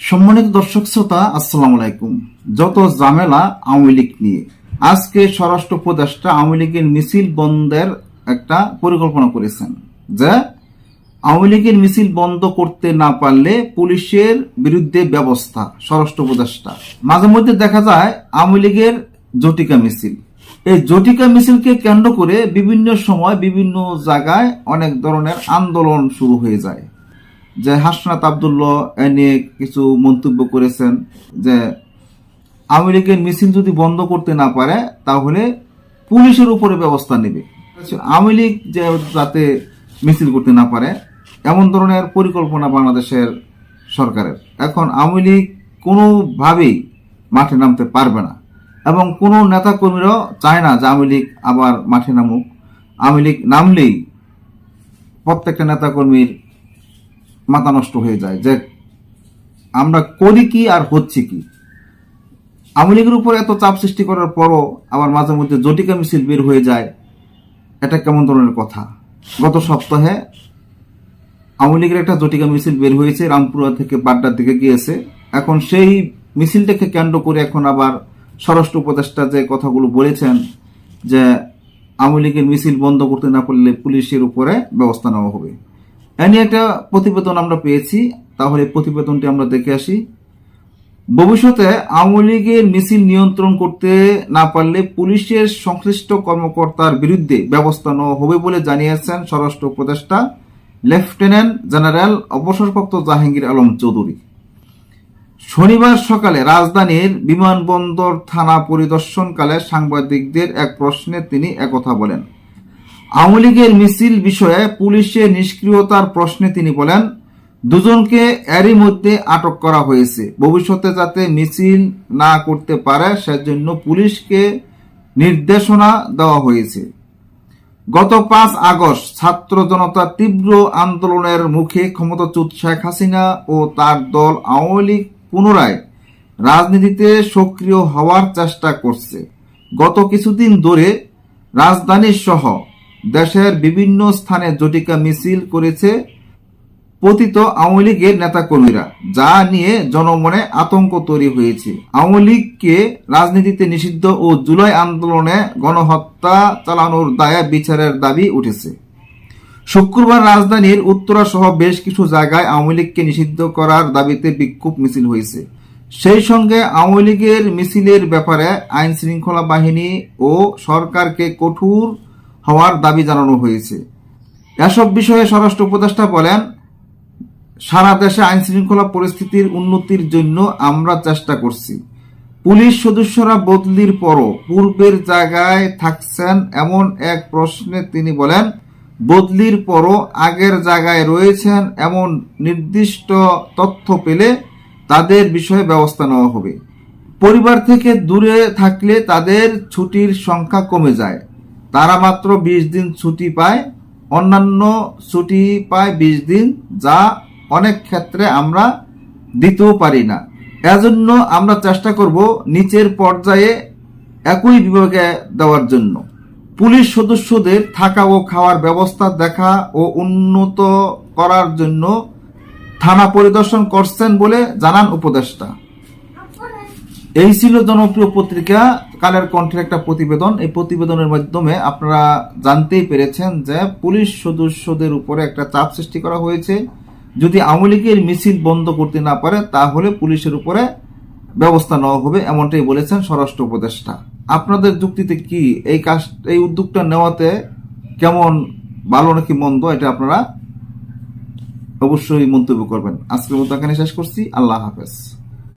সম্মানিত দর্শক শ্রোতা, আসসালাম আলাইকুম। যত ঝামেলা আওয়ামী লীগ নিয়ে, আজকে স্বরাষ্ট্র উপদেষ্টা আওয়ামী লীগের মিছিল বন্ধের একটা পরিকল্পনা করেছেন যে, আওয়ামী লীগের মিছিল বন্ধ করতে না পারলে পুলিশের বিরুদ্ধে ব্যবস্থা, স্বরাষ্ট্র উপদেষ্টা। মাঝে মধ্যে দেখা যায় আওয়ামী লীগের জটিকা মিছিল। এই জটিকা মিছিলকে কেন্দ্র করে বিভিন্ন সময় বিভিন্ন জায়গায় অনেক ধরনের আন্দোলন শুরু হয়ে যায়। যে হাসনাত আবদুল্লাহ এ নিয়ে কিছু মন্তব্য করেছেন যে আওয়ামী লীগের মিছিল যদি বন্ধ করতে না পারে, তাহলে পুলিশের উপরে ব্যবস্থা নেবে। আওয়ামী লীগ যে যাতে মিছিল করতে না পারে, এমন ধরনের পরিকল্পনা বাংলাদেশের সরকারের। এখন আওয়ামী লীগ কোনোভাবেই মাঠে নামতে পারবে না। এবং কোনো নেতাকর্মীরাও চায় না যে আওয়ামী লীগ আবার মাঠে নামুক। আওয়ামী লীগ নামলেই প্রত্যেকটা নেতাকর্মীর মাথা নষ্ট হয়ে যায়, যে আমরা করি কি আর হচ্ছে কি? আওয়ামী লীগের উপর এত চাপ সৃষ্টি করার পরও আবার মাঝে মধ্যে জটিকা মিছিল বের হয়ে যায়, এটা কেমন ধরনের কথা? গত সপ্তাহে আওয়ামী লীগের একটা জটিকা মিছিল বের হয়েছে, রামপুরা থেকে বাড্ডার দিকে গিয়েছে। এখন সেই মিছিলটাকে কেন্দ্র করে এখন আবার স্বরাষ্ট্র উপদেষ্টা যে কথাগুলো বলেছেন, যে আওয়ামী লীগের মিছিল বন্ধ করতে না পারলে পুলিশের উপরে ব্যবস্থা নেওয়া হবে। নিয়ে একটা প্রতিবেদন আমরা পেয়েছি। তাহলে প্রতিবেদনটি আমরা দেখে আসি। ভবিষ্যতে আওয়ামী লীগের মিছিল নিয়ন্ত্রণ করতে না পারলে পুলিশের সংশ্লিষ্ট কর্মকর্তার বিরুদ্ধে ব্যবস্থা নেওয়া হবে বলে জানিয়েছেন স্বরাষ্ট্র উপদেষ্টা, লেফটেন্যান্ট জেনারেল অবসরপ্রাপ্ত জাহাঙ্গীর আলম চৌধুরী। শনিবার সকালে রাজধানীর বিমানবন্দর থানা পরিদর্শনকালে সাংবাদিকদের এক প্রশ্নে তিনি একথা বলেন। আওয়ামী লীগের মিছিল বিষয়ে পুলিশের নিষ্ক্রিয়তার প্রশ্নে তিনি বলেন, দুজনকে এরই মধ্যে আটক করা হয়েছে। ভবিষ্যতে যাতে মিছিল না করতে পারে, সেজন্য পুলিশকে নির্দেশনা দেওয়া হয়েছে। গত পাঁচ আগস্ট ছাত্র জনতা তীব্র আন্দোলনের মুখে ক্ষমতাচ্যুত শেখ হাসিনা ও তার দল আওয়ামী লীগ পুনরায় রাজনীতিতে সক্রিয় হওয়ার চেষ্টা করছে। গত কিছুদিন ধরে রাজধানী সহ দেশের বিভিন্ন স্থানে জটিকা মিছিল করেছে পতিত আওয়ামী লীগের নেতাকর্মীরা, যা নিয়ে জনমনে আতঙ্ক তৈরি হয়েছে। আওয়ামী লীগকে রাজনীতিতে নিষিদ্ধ ও জুলাই আন্দোলনে গণহত্যা চালানোর দায়ে বিচারের দাবি উঠেছে। শুক্রবার রাজধানীর উত্তরা সহ বেশ কিছু জায়গায় আওয়ামী লীগকে নিষিদ্ধ করার দাবিতে বিক্ষোভ মিছিল হয়েছে। সেই সঙ্গে আওয়ামী লীগের মিছিলের ব্যাপারে আইন শৃঙ্খলা বাহিনী ও সরকারকে কঠোর হওয়ার দাবি জানানো হয়েছে। এসব বিষয়ে স্বরাষ্ট্র উপদেষ্টা বলেন, সারা দেশে আইন শৃঙ্খলা পরিস্থিতির উন্নতির জন্য আমরা চেষ্টা করছি। পুলিশ সদস্যরা বদলির পরও পূর্বের জায়গায় থাকছেন এমন এক প্রশ্নে তিনি বলেন, বদলির পরও আগের জায়গায় রয়েছেন এমন নির্দিষ্ট তথ্য পেলে তাদের বিষয়ে ব্যবস্থা নেওয়া হবে। পরিবার থেকে দূরে থাকলে তাদের ছুটির সংখ্যা কমে যায়। তারা মাত্র বিশ দিন ছুটি পায়, অন্যান্য ছুটি পায় বিশ দিন, যা অনেক ক্ষেত্রে আমরা দিতেও পারি না। এজন্য আমরা চেষ্টা করব নিচের পর্যায়ে একই বিভাগে দেওয়ার জন্য। পুলিশ সদস্যদের থাকা ও খাওয়ার ব্যবস্থা দেখা ও উন্নত করার জন্য থানা পরিদর্শন করছেন বলে জানান উপদেষ্টা। এই ছিল জনপ্রিয় পত্রিকা, কালের কণ্ঠের একটা প্রতিবেদন। এই প্রতিবেদনের মাধ্যমে আপনারা জানতেই পেরেছেন যে পুলিশ সদস্যদের উপরে একটা চাপ সৃষ্টি করা হয়েছে। যদি আওয়ামী লীগের মিছিল বন্ধ করতে না পারে, তাহলে পুলিশের উপরে ব্যবস্থা নেওয়া হবে, এমনটাই বলেছেন স্বরাষ্ট্র উপদেষ্টা। আপনাদের যুক্তিতে কি এই কাজ, এই উদ্যোগটা নেওয়াতে কেমন, ভালো নাকি মন্দ, এটা আপনারা অবশ্যই মন্তব্য করবেন। আজকের মতো এখানে শেষ করছি। আল্লাহ হাফেজ।